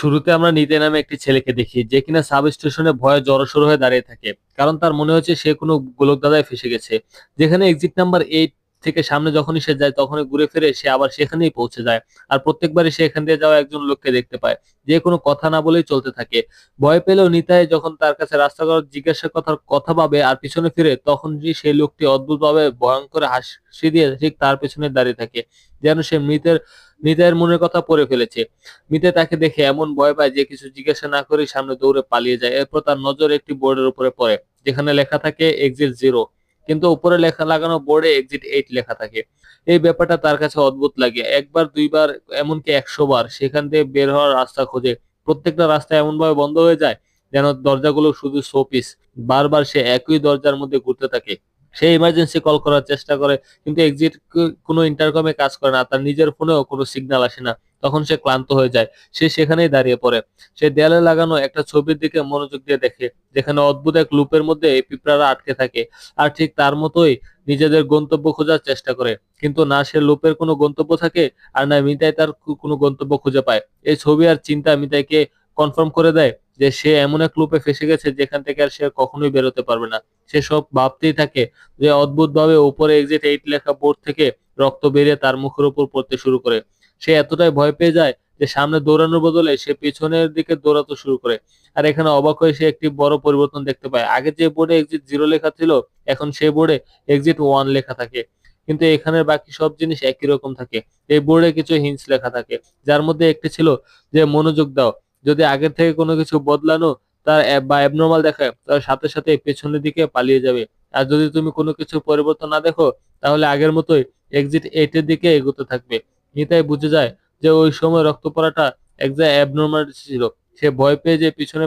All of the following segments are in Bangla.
শুরুতে আমরা নিতে নামে একটি ছেলেকে দেখি, যে কিনা সাব স্টেশনে ভয়ে জড়সড় হয়ে দাঁড়িয়ে থাকে। কারণ তার মনে হচ্ছে সে কোনো গোলক দাদায় ফেসে গেছে। যেখানে এক্সিট নাম্বার এইট থেকে সামনে যখনই সে যায়, তখনই ঘুরে ফিরে সে আবার সেখানেই পৌঁছে যায়। আর প্রত্যেকবারই সে এখান দিয়ে যাওয়া একজন লোককে দেখতে পায়, যে কোনো কথা না বলেই চলতে থাকে। ভয় পেলেও নিতাই যখন তার কাছে রাস্তা করার জিজ্ঞাসা কথার কথা ভাবে আর পিছনে ফিরে তখন যে সেই লোকটি অদ্ভুতভাবে ভয়ঙ্কর হাসি দিয়ে ঠিক তার পেছনে দাঁড়িয়ে থাকে, যেন সে মৃতের নিতাইয়ের মনের কথা পড়ে ফেলেছে। মিতে তাকে দেখে এমন ভয় পায় যে কিছু জিজ্ঞাসা না করেই সামনে দৌড়ে পালিয়ে যায়। এরপর তার নজর একটি বোর্ডের উপরে পড়ে, যেখানে লেখা থাকে এক্সিট জিরো কিন্তু উপরে লেখা লাগানো বোর্ডে এক্সিট এইট লেখা থাকে। এই ব্যাপারটা তার কাছে অদ্ভুত লাগে। একবার, দুইবার, এমনকি একশো বার সেখান থেকে বের হওয়ার রাস্তা খোঁজে। প্রত্যেকটা রাস্তা এমন ভাবে বন্ধ হয়ে যায় যেন দরজাগুলো শুধু শোপিস বারবার সে একই দরজার মধ্যে ঘুরতে থাকে। সে ইমার্জেন্সি কল করার চেষ্টা করে, কিন্তু এক্সিট কোনো ইন্টারকমে কাজ করে না তার নিজের ফোনেও কোনো সিগন্যাল আসে না। তখন সে ক্লান্ত হয়ে যায়। সে সেখানেই দাঁড়িয়ে পড়ে। সে দেয়ালে লাগানো একটা ছবির দিকে মনোযোগ দিয়ে দেখে, যেখানে অদ্ভুত এক লুপের মধ্যে এই পিঁপড়ারা আটকে থাকে। আর ঠিক তার মতোই নিজেদের গন্তব্য খোঁজার চেষ্টা করে। কিন্তু না, সে লুপের কোনো গন্তব্য থাকে, আর না মিতাই তার কোনো গন্তব্য খুঁজে পায়। এই ছবি আর চিন্তা মিতাইকে কনফার্ম করে দেয়। যে সে এমন এক লুপে ফেসে গেছে যেখান থেকে আর সে কখনোই বেরোতে পারবে না। সে সব ভাবতেই থাকে যে অদ্ভুত ভাবে উপরে এক্সিট এইট লেখা বোর্ড থেকে রক্ত বেরিয়ে তার মুখের উপর পড়তে শুরু করে। সে এতটাই ভয় পেয়ে যায় যে সামনে দৌড়ানোর বদলে সে পিছনের দিকে দৌড়াতে শুরু করে। আর এখানে অবাক হয়ে সে একটি বড় পরিবর্তন দেখতে পায়। আগে যে বোর্ডে এক্সিট জিরো লেখা ছিল, এখন সে বোর্ডে এক্সিট ওয়ান লেখা থাকে। কিন্তু এখানের বাকি সব জিনিস একই রকম থাকে। এই বোর্ডে কিছু হিন্টস লেখা থাকে। যার মধ্যে একটি ছিল যে, মনোযোগ দাও। যদি আগের থেকে কোনো কিছু বদলানো তার বা অ্যাবনর্মাল দেখায়, তার সাথে সাথে পেছনের দিকে পালিয়ে যাবে। আর যদি তুমি কোনো কিছু পরিবর্তন না দেখো, তাহলে আগের মতোই এক্সিট এইটের দিকে এগোতে থাকবে। নিতাই বুঝে যায় যে ওই সময় রক্ত পড়াটা এক জায়গায় অ্যাবনর্মাল ছিল। সে ভয় পেয়ে যে পিছনে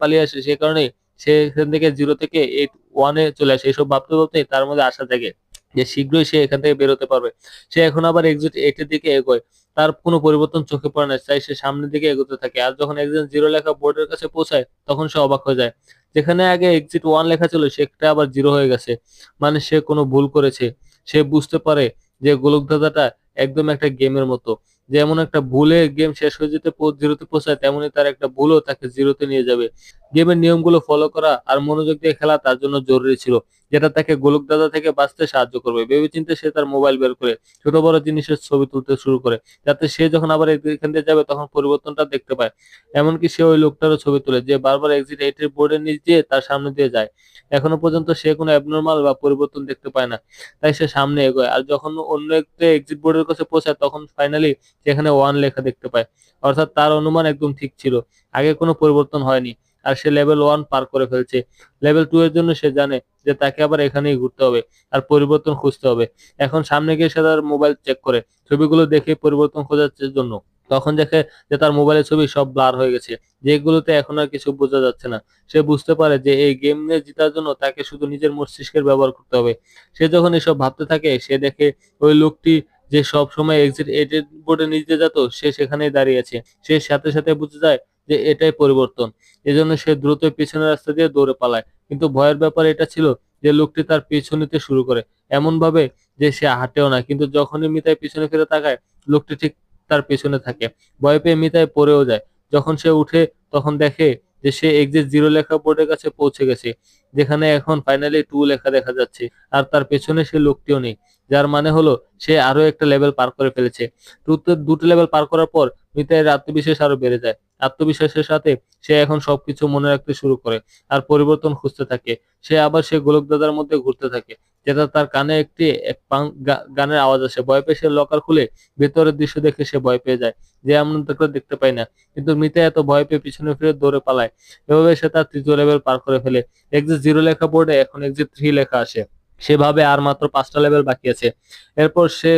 পালিয়ে আসে, সে কারণে সে এখান থেকে জিরো থেকে এইট ওয়ানে চলে আসে। এসব ভাবতে ভাবতে তার মধ্যে আশা জাগে। যে শীঘ্রই সে এখান থেকে বেরোতে পারবে। সে এখন আবার এক্সিট এইটের দিকে এগোয়। তার কোনো পরিবর্তন চোখে পড়ে না, তাই সে সামনের দিকে এগোতে থাকে। আর যখন একজন জিরো লেখা বোর্ডের কাছে পৌঁছায়, তখন সে অবাক হয়ে যায়। যেখানে আগে এক্সিট ওয়ান লেখা ছিল, সেটা আবার জিরো হয়ে গেছে। মানে সে কোনো ভুল করেছে। সে বুঝতে পারে যে গোলকধাঁধাটা একদম একটা গেমের মতো। যেমন একটা ভুলে গেম শেষ হয়ে যেতে জিরোতে পৌঁছায়, তেমনি তার একটা ভুলও তাকে জিরোতে নিয়ে যাবে। গেমের নিয়মগুলো ফলো করা আর মনোযোগ দিয়ে খেলা তার জন্য জরুরি ছিল, যেটা তাকে গোলকদাদা থেকে বাঁচতে সাহায্য করবে। ভেবেচিন্তে সে তার মোবাইল বের করে ছোট বড় জিনিসের ছবি তুলতে শুরু করে, যাতে সে যখন আবার এখান দিয়ে যাবে তখন পরিবর্তনটা দেখতে পায়। এমনকি সে ওই লোকটারও ছবি তোলে, যে বারবার এক্সিট এইটের বোর্ডের নিচ দিয়ে তার সামনে দিয়ে যায়। এখনও পর্যন্ত সে কোনো অ্যাবনর্মাল বা পরিবর্তন দেখতে পায় না, তাই সে সামনে এগোয়। আর যখন অন্য একটা এক্সিট বোর্ডের কাছে পৌঁছায়, তখন ফাইনালি সেখানে ওয়ান লেখা দেখতে পায়। অর্থাৎ তার অনুমান একদম ঠিক ছিল, আগে কোনো পরিবর্তন হয়নি। আর সে লেভেল ওয়ান পার করে ফেলছে। লেভেল টু এর জন্য সে জানে যে তাকে আবার এখানেই ঘুরতে হবে আর পরিবর্তন খুঁজতে হবে। এখন সামনে গিয়ে সে তার মোবাইল চেক করে, ছবিগুলো দেখে পরিবর্তন খোঁজার জন্য। তখন দেখে যে তার মোবাইলের ছবি সব ব্লার হয়ে গেছে, যেগুলোতে এখন আর কিছু বোঝা যাচ্ছে না। সে বুঝতে পারে যে এই গেম নিয়ে জেতার জন্য তাকে শুধু নিজের মস্তিষ্কের ব্যবহার করতে হবে। সে যখন এসব ভাবতে থাকে, সে দেখে ওই লোকটি যে সব সময় এক্সিট এডেড বোর্ডে নিতে যেত, সে সেখানেই দাঁড়িয়ে আছে। সে সাথে সাথে বুঝে যায় যে এটাই পরিবর্তন। এজন্য সে দ্রুত পিছনের রাস্তা দিয়ে দৌড়ে পালায়। কিন্তু ভয়ের ব্যাপার এটা ছিল যে লোকটি তার পিছু নিতে শুরু করে। এমন ভাবে যে সে হাঁটেও না, কিন্তু যখনই মিতাই পিছনে ফিরে তাকায়, লোকটি ঠিক তার পেছনে থাকে। ভয় পেয়ে মিতাই পড়েও যায়। যখন সে উঠে, তখন দেখে যে সে এক্সিট জিরো লেখা বোর্ডের কাছে পৌঁছে গেছে, যেখানে এখন ফাইনালি টু লেখা দেখা যাচ্ছে। আর তার পেছনে সে লোকটিও নেই। যার মানে হলো সে আরও একটা লেভেল পার করে ফেলেছে। দুটো লেভেল পার করার পর মিতাইয়ের আত্মবিশ্বাস আরও বেড়ে যায়। আত্মবিশ্বাসের সাথে সে এখন সবকিছু মনে রাখতে শুরু করে আর পরিবর্তন খুঁজতে থাকে। সে আবার সে গোলক দাদার মধ্যে ঘুরতে থাকে, যেটা তার কানে একটি, এক গানের আওয়াজ আসে। ভয় পেয়ে সে লকার খুলে ভেতরের দৃশ্য দেখে সে ভয় পেয়ে যায় যে এমন তাকে দেখতে পাই না। কিন্তু মিতা এত ভয় পেয়ে পিছনে ফিরে দৌড়ে পালায়। এভাবে সে তার তৃতীয় লেভেল পার করে ফেলে। এক্সিট জিরো লেখা বোর্ডে এখন এক্সিট থ্রি লেখা আসে। সেভাবে আর মাত্র পাঁচটা লেভেল বাকি আছে। এরপর সে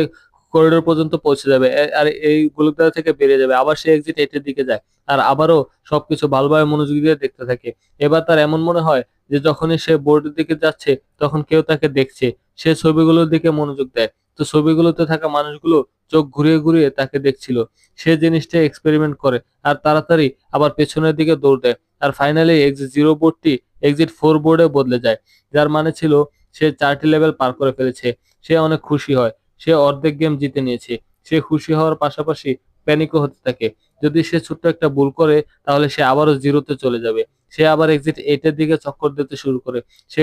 করিডোর পর্যন্ত পৌঁছে যাবে। আর এই গোলকদার থেকে বেরিয়ে যাবে। আবার সে এক্সিট এইটের দিকে যায়। আর আবারও সবকিছু ভালোভাবে মনোযোগ দিয়ে দেখতে থাকে। এবার তার এমন মনে হয় যে যখনই সে বোর্ডের দিকে যাচ্ছে, তখন কেউ তাকে দেখছে। সে ছবিগুলোর দিকে মনোযোগ দেয়। তো ছবিগুলোতে থাকা মানুষগুলো চোখ ঘুরিয়ে ঘুরিয়ে তাকে দেখছিল। সে জিনিসটা এক্সপেরিমেন্ট করে আর তাড়াতাড়ি আবার পেছনের দিকে দৌড় দেয়। আর ফাইনালি এক্সিট জিরো বোর্ডটি এক্সিট ফোর বোর্ডে বদলে যায়। যার মানে ছিল সে চারটি লেভেল পার করে ফেলেছে। সে অনেক খুশি হয়। সে অর্ধেক গেম জিতে নিয়েছে। সে খুশি হওয়ার পাশাপাশি প্যানিকও হতে থাকে। যদি সে ছোট্ট একটা ভুল করে, তাহলে সে আবারও জিরোতে চলে যাবে। সে আবার এক্সিট এইটের দিকে চক্কর দিতে শুরু করে। সে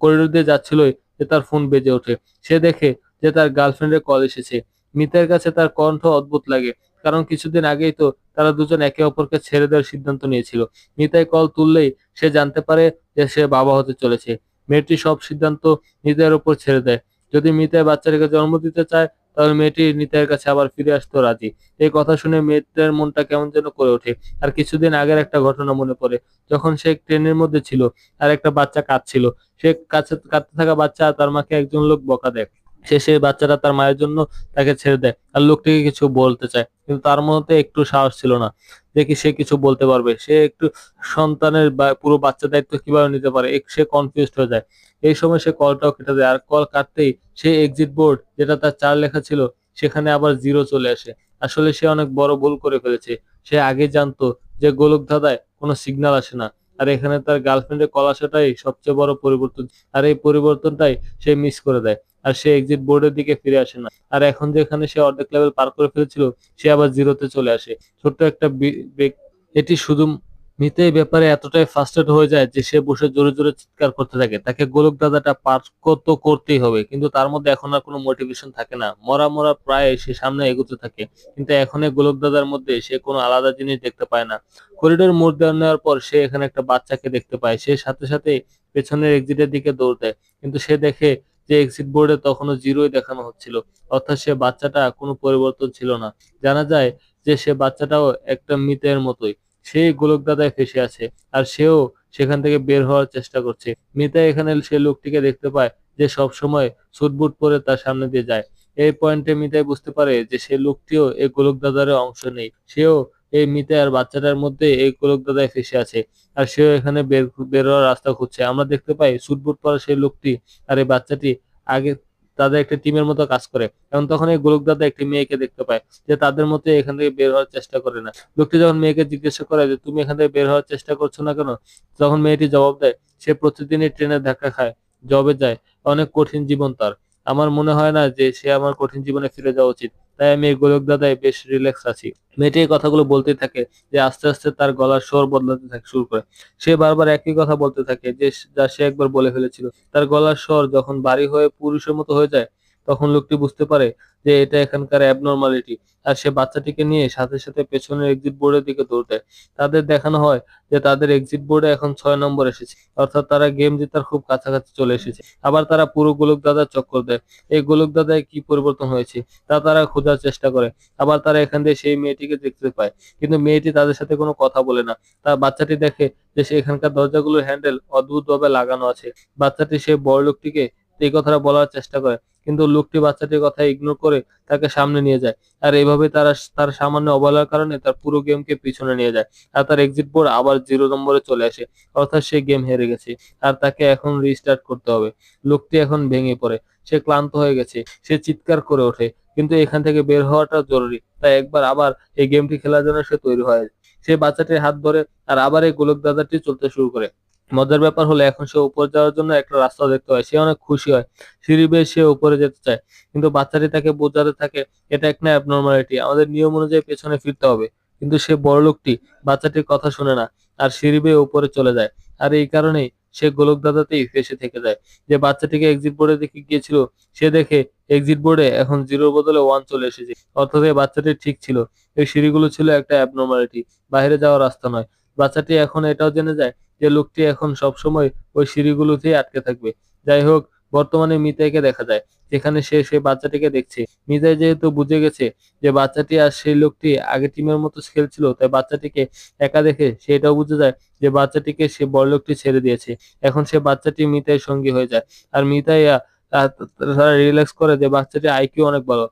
করিডোর দিয়ে যাচ্ছিলই যে তার ফোন বেজে ওঠে। সে দেখে যে তার গার্লফ্রেন্ডের কল এসেছে। মিতার কাছে তার কণ্ঠ অদ্ভুত লাগে। কারণ কিছুদিন আগেই তো তারা দুজন একে অপরকে ছেড়ে দেওয়ার সিদ্ধান্ত নিয়েছিল। মিতাই কল তুললেই সে জানতে পারে যে সে বাবা হতে চলেছে। মেয়েটি সব সিদ্ধান্ত নিতাইয়ের উপর ছেড়ে দেয়। যদি মিতায় বাচ্চাটিকে জন্ম দিতে চায়, তাহলে মেয়েটি নিতাইয়ের কাছে আবার ফিরে আসতো রাজি। এই কথা শুনে মেয়েটার মনটা কেমন যেন করে ওঠে। আর কিছুদিন আগের একটা ঘটনা মনে পড়ে। যখন সে ট্রেনের মধ্যে ছিল, আর একটা বাচ্চা কাঁদছিল। সে কাছে কাঁদতে থাকা বাচ্চা তার মাকে একজন লোক বকা দেয়। সে সেই বাচ্চাটা তার মায়ের জন্য তাকে ছেড়ে দেয়। আর লোকটিকে কিছু বলতে চায়, কিন্তু তার মধ্যে একটু সাহস ছিল না কি সে কিছু বলতে পারবে। সে একটু সন্তানের পুরো বাচ্চা দায়িত্ব কীভাবে নিতে পারে সে কনফিউজড হয়ে যায়। এই সময় সে কলটাও কেটে দেয়, আর কল কাটতেই সে এক্সিট বোর্ড যেটা তার চার লেখা ছিল, সেখানে আবার জিরো চলে আসে। আসলে সে অনেক বড় ভুল করে ফেলেছে। সে আগে জানতো যে গোলক ধাঁধায় কোনো সিগন্যাল আসে না, আর এখানে তার গার্লফ্রেন্ডের কল আসাটাই সবচেয়ে বড় পরিবর্তন। আর এই পরিবর্তনটাই সে মিস করে দেয়। আর সে এক্সিট বোর্ডের দিকে ফিরে আসে না। আর এখন যেখানে সে অর্ধেক লেভেল পার করে ফেলেছিল, সে আবার জিরোতে চলে আসে। ছোট্ট একটা বি- বেগ- এটি শুধু মিতে ব্যাপারে এতটাই ফার্স্টেড হয়ে যায় যে সে বসে জোরে জোরে চিৎকার করতে থাকে। তাকে গোলক দাদাটা পার তো করতেই হবে, কিন্তু তার মধ্যে এখন আর কোনো মোটিভেশন থাকে না। মরা মরা প্রায় সে সামনে এগোতে থাকে, কিন্তু এখন গোলক দাদার মধ্যে সে কোনো আলাদা জিনিস দেখতে পায় না। করিডোর মোড় দেওয়া নেওয়ার পর সে এখানে একটা বাচ্চাকে দেখতে পায়। সে সাথে সাথে পেছনের এক্সিটের দিকে দৌড় দেয়, কিন্তু সে দেখে যে এক্সিট বোর্ডে তখনও জিরোই দেখানো হচ্ছিল। অর্থাৎ সে বাচ্চাটা কোনো পরিবর্তন ছিল না। জানা যায় যে সে বাচ্চাটাও একটা মিতের মতোই। সে গোলক দাদায় ফেসে আছে আর সেও সেখান থেকে বের হওয়ার চেষ্টা করছে। মিতা এখানে সে লোকটিকে দেখতে পায় যে সব সময় সুটবুট পরে তার সামনে দিয়ে যায়। এই পয়েন্টে মিতাই বুঝতে পারে যে সে লোকটিও এই গোলক দাদার অংশ নেই। সেও এই মিতে আর বাচ্চাটার মধ্যে এই গোলক দাদায় ফেসে আছে। আর সেও এখানে বের বের হওয়ার রাস্তা খুঁজছে। আমরা দেখতে পাই সুটবুট পরা সেই লোকটি আর এই বাচ্চাটি আগে তাদের একটা টিমের মতো কাজ করে। এবং তখন এই গোলক দাদা একটি মেয়েকে দেখতে পায় যে তাদের মতো এখান থেকে বের হওয়ার চেষ্টা করে না। লোকটি যখন মেয়েকে জিজ্ঞাসা করে যে, তুমি এখান থেকে বের হওয়ার চেষ্টা করছ না কেন? তখন মেয়েটি জবাব দেয়, সে প্রতিদিনই ট্রেনে ধাক্কা খায়, জবে যায়। অনেক কঠিন জীবন তার। আমার মনে হয় না যে সে আমার কঠিন জীবনে ফিরে যাওয়া উচিত। তাই আমি এই গোলক দাদায় বেশ রিল্যাক্স আছি। মেয়েটি এই কথাগুলো বলতেই থাকে যে আস্তে আস্তে তার গলার স্বর বদলাতে থাকে শুরু করে। সে বারবার একই কথা বলতে থাকে যে, যা সে একবার বলে ফেলেছিল। তার গলার স্বর যখন ভারী হয়ে পুরুষের মতো হয়ে যায় তখন লোকটি বুঝতে পারে যে এটা এখানকার অ্যাবনর্মালিটি আর সে বাচ্চাটিকে নিয়ে সাথে সাথে পেছনের এক্সিট বোর্ডের দিকে দৌড় দেয়। তাদের দেখানো হয় যে তাদের এক্সিট বোর্ডে এখন ছয় নম্বর এসেছে, অর্থাৎ তারা গেম জেতার খুব কাছাকাছি চলে এসেছে। আবার তারা পুরো গোলক দাদার চক্কর দেয়। এই গোলক দাদায় কি পরিবর্তন হয়েছে তা তারা খোঁজার চেষ্টা করে। আবার তারা এখান দিয়ে সেই মেয়েটিকে দেখতে পায়। কিন্তু মেয়েটি তাদের সাথে কোনো কথা বলে না। তার বাচ্চাটি দেখে যে সে এখানকার দরজাগুলোর হ্যান্ডেল অদ্ভুতভাবে লাগানো আছে। বাচ্চাটি সেই বড় লোকটিকে এই কথাটা বলার চেষ্টা করে। কিন্তু লোকটি বাচ্চাটির কথা ইগনোর করে তাকে সামনে নিয়ে যায়। আর এইভাবে তারা তার সামান্য অবহেলার কারণে তার পুরো গেমকে পিছনে নিয়ে যায় আর তার এক্সিট বোর্ড আবার জিরো নম্বরে চলে আসে। অর্থাৎ সে গেম হেরে গেছে আর তাকে এখন রিস্টার্ট করতে হবে। লোকটি এখন ভেঙে পড়ে। সে ক্লান্ত হয়ে গেছে। সে চিৎকার করে ওঠে। কিন্তু এখান থেকে বের হওয়াটা জরুরি। তাই একবার আবার এই গেমটি খেলার জন্য সে তৈরি হয়। সে বাচ্চাটির হাত ধরে আর আবার এই গোলক দাদাটি চলতে শুরু করে। মজার ব্যাপার হলো এখন সে উপরে যাওয়ার জন্য একটা রাস্তা দেখতে পায়। সে অনেক খুশি হয়। সিঁড়ি বেয়ে সে উপরে যেতে চায়। কিন্তু বাচ্চাটি তাকে বোঝাতে থাকে, এটা একটা অ্যাবনর্মালিটি আমাদের নিয়ম অনুযায়ী পেছনে ফিরতে হবে। কিন্তু সে বড় লোকটি বাচ্চাটির কথা শুনে না আর সিঁড়ি বেয়ে উপরে চলে যায়। আর এই কারণেই সে গোলক দাদাতেই ফেসে থেকে যায়। যে বাচ্চাটিকে এক্সিট বোর্ডে দেখে গিয়েছিল, সে দেখে এক্সিট বোর্ডে এখন জিরোর বদলে ওয়ান চলে এসেছে। অর্থাৎ এই বাচ্চাটি ঠিক ছিল। এই সিঁড়িগুলো ছিল একটা অ্যাবনর্মালিটি বাইরে যাওয়ার রাস্তা নয়। বাচ্চাটি এখন এটাও জেনে যায় যে লোকটি এখন সবসময় ওই সিঁড়িগুলোতেই আটকে থাকবে। যাই হোক বর্তমানে মিতাইকে দেখা যায়। যেখানে সে সেই বাচ্চাটিকে দেখছে। মিতাই যেহেতু বুঝে গেছে যে বাচ্চাটি আর সেই লোকটি আগে টিমের মতো খেলছিল তাই বাচ্চাটিকে একা দেখে সে এটাও বুঝে যায় যে বাচ্চাটিকে সে বড় লোকটি ছেড়ে দিয়েছে। এখন সে বাচ্চাটি মিতাই সঙ্গী হয়ে যায়। আর মিতাই আহ, আহ, তারা রিল্যাক্স করে যে বাচ্চাটি আইকিউ অনেক ভালো।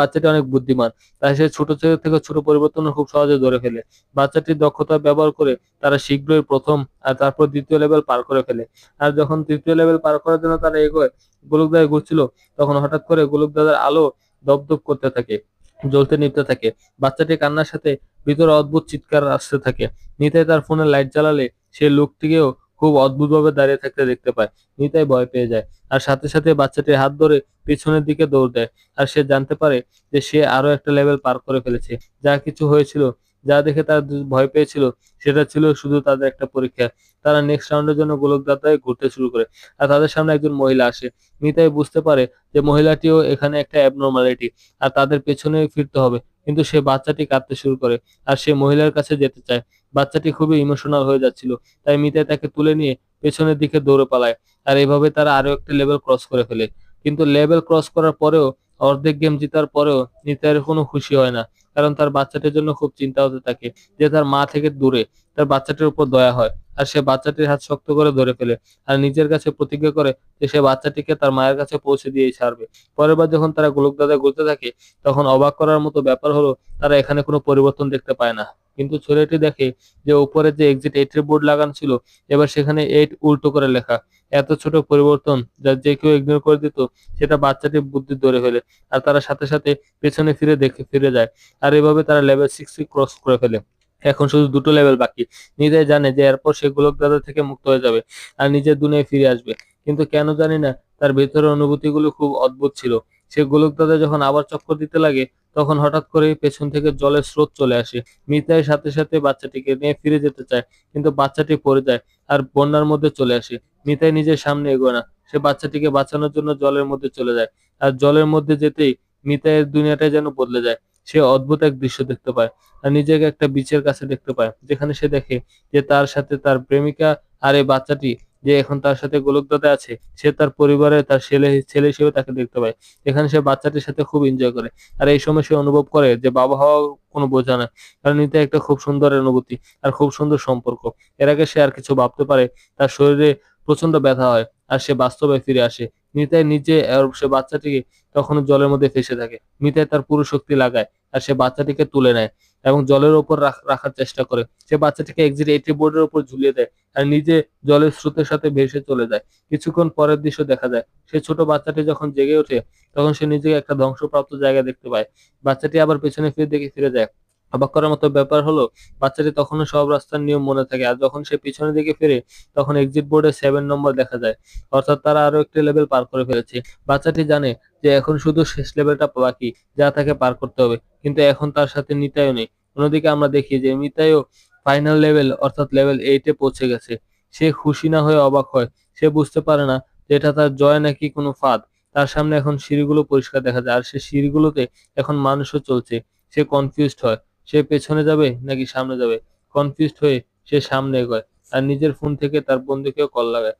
বাচ্চাটি অনেক বুদ্ধিমান। তাই সে ছোট থেকে ছোট পরিবর্তন খুব সহজে ধরে ফেলে। বাচ্চাটির দক্ষতা ব্যবহার করে তারা শীঘ্রই প্রথম আর তারপর দ্বিতীয় লেভেল পার করে ফেলে। আর যখন তৃতীয় লেভেল পার করার জন্য তারা এগোয়, গোলক দাদা ঘুরছিল, তখন হঠাৎ করে গোলক দাদার আলো দপদপ করতে থাকে, জ্বলতে নিভতে থাকে। বাচ্চাটি কান্নার সাথে ভিতরে অদ্ভুত চিৎকার আসতে থাকে। নিতাই তার ফোনে লাইট জ্বালালে সে লোকটিকেও খুব অদ্ভুতভাবে দাঁড়িয়ে থাকতে দেখতে পায়। নিতাই ভয় পেয়ে যায়। আর সাথে সাথে বাচ্চাটির হাত ধরে পিছনের দিকে দৌড় দেয়। আর সে জানতে পারে যে সে আরও একটা লেভেল পার করে ফেলেছে। যা কিছু হয়েছিল, যা দেখে তার ভয় পেয়েছিল, সেটা ছিল শুধু তাদের একটা পরীক্ষা। তারা নেক্সট রাউন্ডের জন্য গোলকদাতায় ঘুরতে শুরু করে। আর তাদের সামনে একজন মহিলা আসে। নিতাই বুঝতে পারে যে মহিলাটিও এখানে একটা অ্যাবনর্মালিটি আর তাদের পেছনে ফিরতে হবে। কিন্তু সে বাচ্চাটি কাঁদতে শুরু করে আর সে মহিলার কাছে যেতে চায়। বাচ্চাটি খুবই ইমোশনাল হয়ে যাচ্ছিল, তাই মিতাই তাকে তুলে নিয়ে পেছনের দিকে দৌড়ে পালায় আর এভাবে তারা আরও একটা লেভেল ক্রস করে ফেলে। কিন্তু লেভেল ক্রস করার পরেও, অর্ধেক গেম জেতার পরেও নিতাইয়ের কোনো খুশি হয় না, কারণ তার বাচ্চাটির জন্য খুব চিন্তা হতে থাকে যে তার মা থেকে দূরে, তার বাচ্চাটির উপর দয়া হয়। আর সে বাচ্চাটির হাত শক্ত করে ধরে ফেলে আর নিজের কাছে প্রতিজ্ঞা করে যে সে বাচ্চাটিকে তার মায়ের কাছে পৌঁছে দিয়েই ছাড়বে। পরের বার যখন তারা গোলকদাদা ঘুরতে থাকে, তখন অবাক করার মতো ব্যাপার হলো তারা এখানে কোনো পরিবর্তন দেখতে পায় না। কিন্তু ছেলেটি দেখে যে উপরে যে এক্সিট এইটের বোর্ড লাগানো ছিল, এবার সেখানে এইট উল্টো করে লেখা। এত ছোট পরিবর্তন যা যে কেউ ইগনোর করে দিত, সেটা বাচ্চাটি বুদ্ধি ধরে ফেলে আর তারা সাথে সাথে পেছনে ফিরে দেখে ফিরে যায়। আর এভাবে তারা লেভেল সিক্স ক্রস করে ফেলে। এখন শুধু দুটো লেভেল বাকি। নিজে জানে যে এরপর সে গোলকদাদা থেকে মুক্ত হয়ে যাবে আর নিজের দুনিয়ায় ফিরে আসবে। কিন্তু কেন জানি না, তার ভেতরের অনুভূতিগুলো খুব অদ্ভুত ছিল। সে গোলক দাদা যখন আবার চক্কর দিতে লাগে, তখন হঠাৎ করে পেছন থেকে জলের স্রোত চলে আসে। মিতাই সাথে সাথে বাচ্চাটিকে নিয়ে ফিরে যেতে চায়, কিন্তু বাচ্চাটি পড়ে যায় আর বন্যার মধ্যে চলে আসে। মিতাই নিজের সামনে এগোয় না, সে বাচ্চাটিকে বাঁচানোর জন্য জলের মধ্যে চলে যায়। আর জলের মধ্যে যেতেই মিতাইয়ের দুনিয়াটাই যেন বদলে যায়। সে অদ্ভুত এক দৃশ্য দেখতে পায় আর নিজেকে একটা বিচের কাছে দেখতে পায়, যেখানে সে দেখে যে তার সাথে তার প্রেমিকা আর এই বাচ্চাটি যে এখন তার সাথে গোলকদাতে আছে, সে তার পরিবারে তার ছেলে ছেলে হিসেবে তাকে দেখতে পায়। এখানে সে বাচ্চাটির সাথে খুব এনজয় করে আর এই সময় সে অনুভব করে যে বাবা হওয়া কোনো বোঝা না কারণ এতে একটা খুব সুন্দর অনুভূতি আর খুব সুন্দর সম্পর্ক। এর আগে সে আর কিছু ভাবতে পারে, তার শরীরে প্রচণ্ড ব্যথা হয় আর সে বাস্তবে ফিরে আসে। নিতাই নিজে সে বাচ্চাটিকে তখন জলের মধ্যে ফেসে থাকে। নিতাই তার পুরো শক্তি লাগায় আর সে বাচ্চাটিকে তুলে নেয় এবং জলের ওপর রাখার চেষ্টা করে। সে বাচ্চাটিকে এক্সিট এইটি বোর্ডের উপর ঝুলিয়ে দেয় আর নিজে জলের স্রোতের সাথে ভেসে চলে যায়। কিছুক্ষণ পরের দৃশ্য দেখা যায়। সে ছোট বাচ্চাটি যখন জেগে ওঠে, তখন সে নিজেকে একটা ধ্বংসপ্রাপ্ত জায়গা দেখতে পায়। বাচ্চাটি আবার পেছনে ফিরে দেখে ফিরে যায়। অবাক করার মতো ব্যাপার হলো, বাচ্চাটি তখনও সব রাস্তার নিয়ম মনে থাকে। আর যখন সে পিছনের দিকে ফিরে, তখন এক্সিট বোর্ডে সেভেন নম্বর দেখা যায়। অর্থাৎ তারা আরও একটি লেভেল পার করে ফেলেছে। বাচ্চাটি জানে যে এখন শুধু শেষ লেভেলটা বাকি, যা তাকে পার করতে হবে। কিন্তু এখন তার সাথে নিতাইও নেই। অন্যদিকে আমরা দেখি যে মিতাইও ফাইনাল লেভেল অর্থাৎ লেভেল এইটে পৌঁছে গেছে। সে খুশি না হয়ে অবাক হয়। সে বুঝতে পারে না যে এটা তার জয় নাকি কোনো ফাঁদ। তার সামনে এখন সিঁড়িগুলো পরিষ্কার দেখা যায়। আর সে সিঁড়িগুলোতে এখন মানুষও চলছে। সে কনফিউজড হয়। সে পেছনে যাবে নাকি সামনে যাবে? কনফিউজড হয়ে সে সামনে এগোয়। আর নিজের ফোন থেকে তার বন্ধুকেও কল লাগায়।